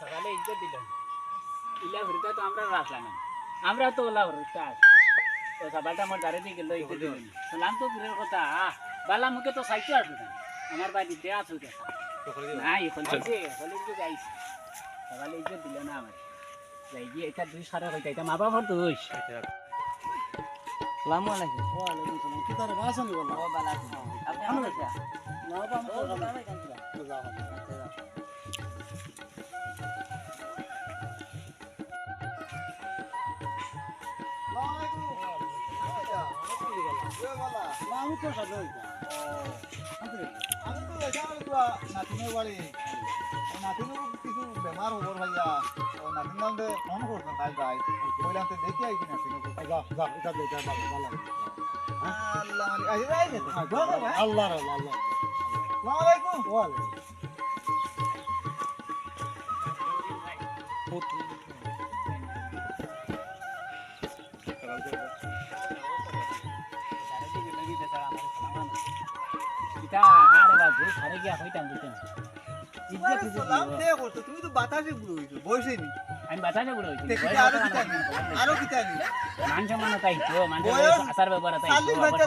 সকালে ইজ্জত দিলেন ইলা ভরিতা তো আমরা রাখলাম আমরা তো ওলা ভরিতা আছে তো আমার দাঁড়ে দিয়ে গেল ইজ্জত দিলেন সালাম তো দূরের কথা। আহ, বালা মুখে তো সাইকেল আসবে না আমার বাড়িতে আছো দেখা না এখন যাইছে। সকালে ইজ্জত দিল না আমার যাই গিয়ে এটা দুই সারা হইতা এটা মা বাবার দোষ। সালামু আলাইকুম। ওয়ালাইকুম সালাম। কি তারে বাসা নি বলা ও বালা আপনি ভালো ভালো আছেন? না বাবা আমি তো আমি তো সাথে আমি তো নাতিনের বাড়ি নাতিনও কিছু বেমার হবর ভাইয়া নাতিন নামে ফোন করছেন তাই যাই বললাম তো দেখি আইকি নাতিনকে যা যা এটা দে এটা ভালো আল্লাহ। আই আল্লাহ তুমি তো বাতাসে বুড়ো হইছো বয়সে নি আমি বাতাসে বলে হইছি আরও কিতা আরও কিতা মান সম্মান তাই তো মান আসার ব্যাপার তাই তো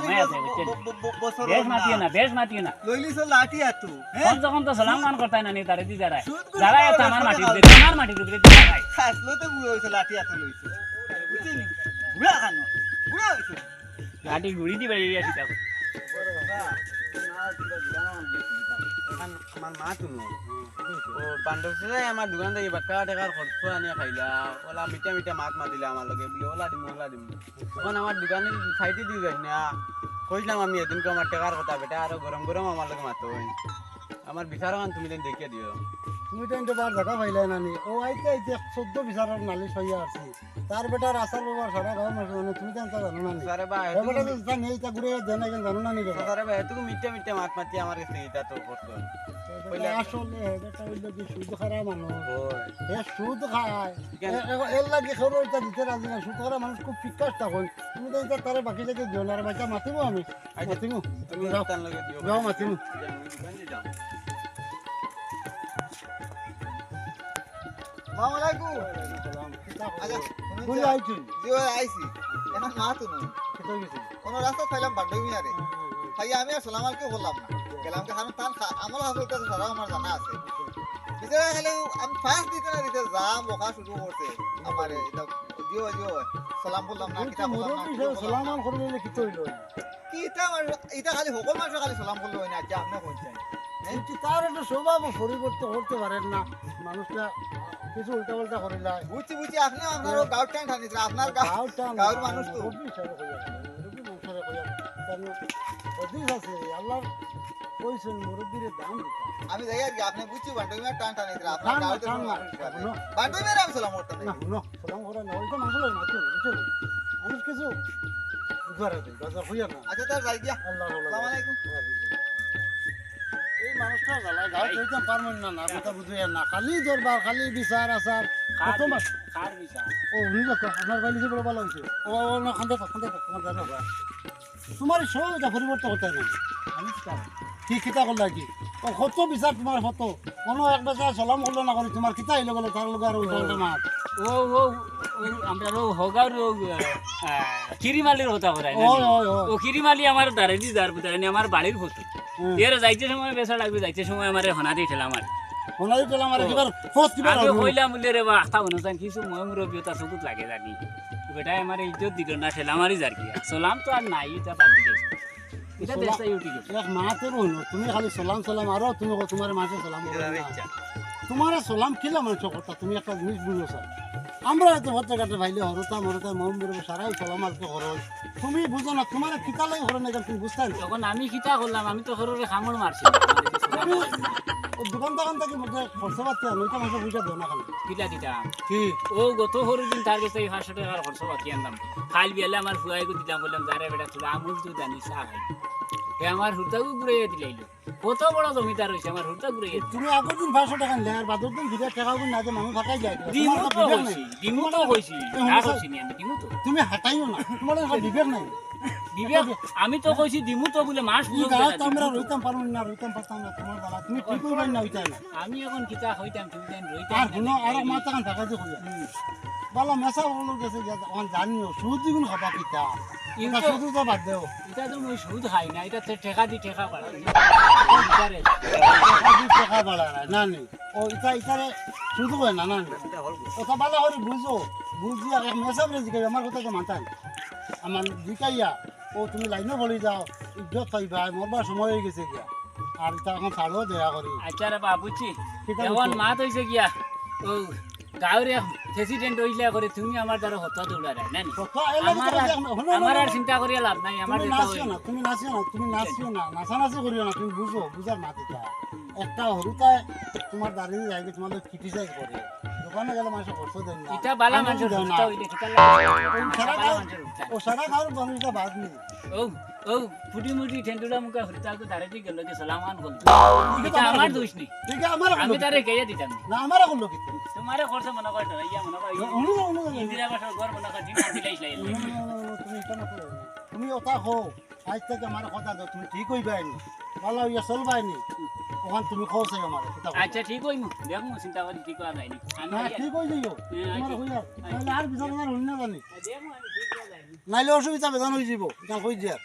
বেশ মাতিও না। বেশ মাতিও না। লইলি সো লাঠি আতু হ্যাঁ? কোন যখন তো সালাম মান করতাই না নি তারে দি যারা যারা এত আমার মাটি খাওয়া। আমার মাটি দিতে দিতে খাই আসলো তো বুড়ো হইছো লাঠি আতু লইছো। বুঝছিনি? বুড়া খানো বুড়া হইছো। লাঠি ঘুরি দিবে এই আসি তাকো আমার মা তুনো ও বান্ধব ছেলে আমার দোকান থেকে বাক্কা টাকার খরচ আনিয়া খাইলা। ওলা মিঠা মিঠা মাত মাতিলা আমার লগে। বলি ওলা দিম ওলা দিম। তখন আমার দোকানে সাইডে দিয়ে যাই না। কইলাম আমি এদিনকে আমার টাকার কথা, বেটা আরও গরম গরম আমার লগে মাতো আমার বিচার তুমি দেন দেখিয়ে দিও তুমি তো বার দেখা পাইলে নানি। ও আইতে আইতে চোদ্দ বিচারের নালিশ হইয়া আছে। তার বেটার আসার ব্যবহার সারা মানুষ জানে তুমি তো এনতা জানো না সারে বা এ বেটা তো জানি এইটা ঘুরে দেন না জানো না নি সারে বা এতটুকু মিঠা মিঠা মাত মাতি আমার কাছে এটা তো করতো বেটা আসলে হে বেটা হইল কি সুদ খারা মানুষ? এ সুদ খায়। কেন? এর লাগে সরু এটা দিতে রাজি না সুদ খারা মানুষ খুব ফিকাস তখন। তুমি তো এটা তারে বাকি থেকে দিও না আর বাচ্চা মাতিব আমি? মাতিব? তুমি যাও। তার লগে দিও। যাও মাতিব। যাও। কোন রাস্তা পাইলাম বান্ধবী মিয়ারে। ভাই আমি আর সালাম আলকে বললাম না। গেলাম কি হানো আমার কাছে জানা আছে। বিচারা আমি ফার্স্ট দিতে না দিতে যাম বকা শুরু করছে আমার। এটা দিও দিও সালাম বললাম না কিতা বললাম না সালাম আল কি আমার এটা খালি সকল মানুষ খালি সালাম বললে হয় না কি আপনি কইছেন। কিন্তু তার একটা স্বভাব পরিবর্তন করতে পারেন না। মানুষটা কিছু উল্টা পাল্টা করে যায় বুঝছি বুঝছি আপনি আপনার গাউট টাইম ঠানিছেন আপনার গা- গাঁওটা না, গাঁওর মানুষ তো। মুরব্বী হিসাবে কইয়া, মুরব্বী মানুষেরে কইয়া। কেন, অধিক আছে, আল্লাহর কইছেন মুরব্বীরে দাম। আমি যাই আর আপনি বুঝছি বান্ধবী মিয়ার টান আপনার টান না, গাউটের টান। না, বান্ধবী সালাম করতাম না, না, সালাম করে না, ওইটা মানুষের মাথা, বুঝছেন? মানুষ কিছু বুঝারে দেয়, বাজার হইয়া না। আচ্ছা তার যাই গিয়া আল্লাহ আল্লাহ। আসসালামু আলাইকুম মানুষটা জ্বালায়, গাঁও পারবেন না, না, কথা বুঝাইয়া না। খালি দরবার, খালি বিচার আচার, কত মাস? খার বিচার ও, উনি দেখো, আপনার বাড়ি যে বড় ভালো হয়েছে। ও, ও, না, খান্দা থাক, খান্দা থাক, তোমার জানো বা। তোমার এই সব এটা পরিবর্তন করতে আমি কি কিতা করলা কি ও কত বিচার তোমার কত কোনো এক বেচার সালাম করল না করে তোমার কিতা আইলো গেলো তার লোক আর উল্টা উল্টা ও ও আমরা ও হগার ও কিরিমালির হতা ওই ও কিরিমালি আমার দাঁড়ে দাঁড় আমার বাড়ির হুম। এর যাইতে সময় বেসা লাগবে যাইতে সময় আমার হনা দিয়ে ঠেলা আমার ওনাই পেলাম আমার কিবার ফোর্স কিবার আগে কইলাম বলে রে বা আখা অনুযায়ী কিছু মই মুরব্বী তার চকুত লাগে জানি। বেটাই আমার ইজ্জত দিল না ঠেলা মারি যার কি সালাম তো আর নাই এটা বাদ দিকে এটা দেশটা ইউটি গেছে। মাতের হইল তুমি খালি সালাম সালাম আরও তুমি তোমার মাঝে সালাম তোমার সালাম কিলা মানুষ কথা তুমি একটা জিনিস বুঝো স্যার আমরা হয়তো হতে কাটে ভাইলে হরতা মরতা মম বেরোবো সারাই করো তুমি বুঝো না তোমার কিতালাই করো না তুমি বুঝতে তখন আমি কিতা করলাম আমি তো হররে খামড় মারছি। তুমি ও দোকান দোকান থেকে মধ্যে খরচা পাতি আনো এটা মাসে পয়সা দেও না খালি কিলা দিতাম কি? ও গত দিন তার কাছে এই পাঁচশো টাকার খরচ বাকি আনলাম। বিয়ালে আমার ফুয়াইকে দিলাম বললাম যারে বেটা তোরা আমুল দুধ খাই এ আমার হুতাকে ঘুরাইয়া দিলাইলো কত বড় জমিদার হয়েছে আমার দিল। তুমি আগের দিন পাঁচশো টাকা নিলে আর বাদর দিন টাকা না যে মানুষ ফাঁকাই যায়। দিমু তো হয়েছি। তো হয়েছি এ না হয়েছি আমি তো। তুমি হাঁটাইও না। তোমার বিবেক নাই। বিবেক আমি তো কইছি দিমু তো বলে মাস বুঝো আমরা রইতাম না রইতাম পারতাম না তোমার তুমি কি করবেন না আমি এখন কিতা হইতাম তুমি আর রইতাম। আর মাথা কান থাকাই দিয়ে কইয়া। বলো মেসা বলো গেছে যে অন জানিও সুদ দিগুন খাবা কিতা? শুধু তো বাদ দেও। এটা তো মই সুদ খাই না এটা ঠেকা দি ঠেকা দি টাকা বাড়া না নি ও ইটা ইটারে শুধু কয় না না কথা ভালো করে বুঝো বুঝিয়া এক মেসা বলে জিকাই আমার কথা তো মানতাম আমার জিকাইয়া ও তুমি লাইনে বলি যাও ইজ্জত পাইবা মরবার সময় হয়ে গেছে গিয়া। আর এটা এখন ছাড়ো দেয়া করি আচ্ছা রে বাবা বুঝছি কিতা এখন বুঝছ? মাত হইছে গিয়া। ও গাঁৱৰে প্রেসিডেন্ট হইলে করে তুমি আমার দ্বারা হত্যা দৌড়ায় না নি? কথা এলে আমার তো আর- দেখো, শুনো, আমার শুনো, আর চিন্তা করিয়া লাভ নাই আমার তুমি নাচিও। না তুমি নাচিও না তুমি নাচিও না নাচানাচি করিও না তুমি বুঝো বুঝার মাতিটা একটা হরুতায় তোমার দাঁড়িয়ে যাইবে তোমাদের ক্রিটিসাইজ করে দোকানে গেলে মানুষ খরচ দেন না। বালা। ও সারা গাঁৱৰ মানুষটা বাদ নেই ও ও ফুটি মুটি ঠেন্ডুলা মুখে দাঁড়াই দিয়ে গেল যে সালামান ঠিক এটা আমার দোষ নেই। আছে আমার আমি তারে কেয়ে দিতাম। না। না আমার করল কিন্তু তোমারে করছে মনে কর ইয়া মনে কর উনি উনি ইন্দিরা বাসার ঘর মনে কর দিন দিলাইছ লাইল তুমি এটা নকৰো তুমি ওটা হো আজ থেকে আমার কথা দাও তুমি ঠিক হইবাই নি ভালো ইয়ে চলবাই নি ওখান তুমি খোঁজ আমার। আচ্ছা ঠিক হইমু দেখমু চিন্তা করি ঠিক হওয়া যায়নি না? ঠিক হয়ে যাইও ঠিক। হইয়া নাহলে আর বিচার হই না জানি দেখমু আমি ঠিক হওয়া যায়নি নাইলে অসুবিধা বেদান হয়ে যাব। এটা হয়ে যায়।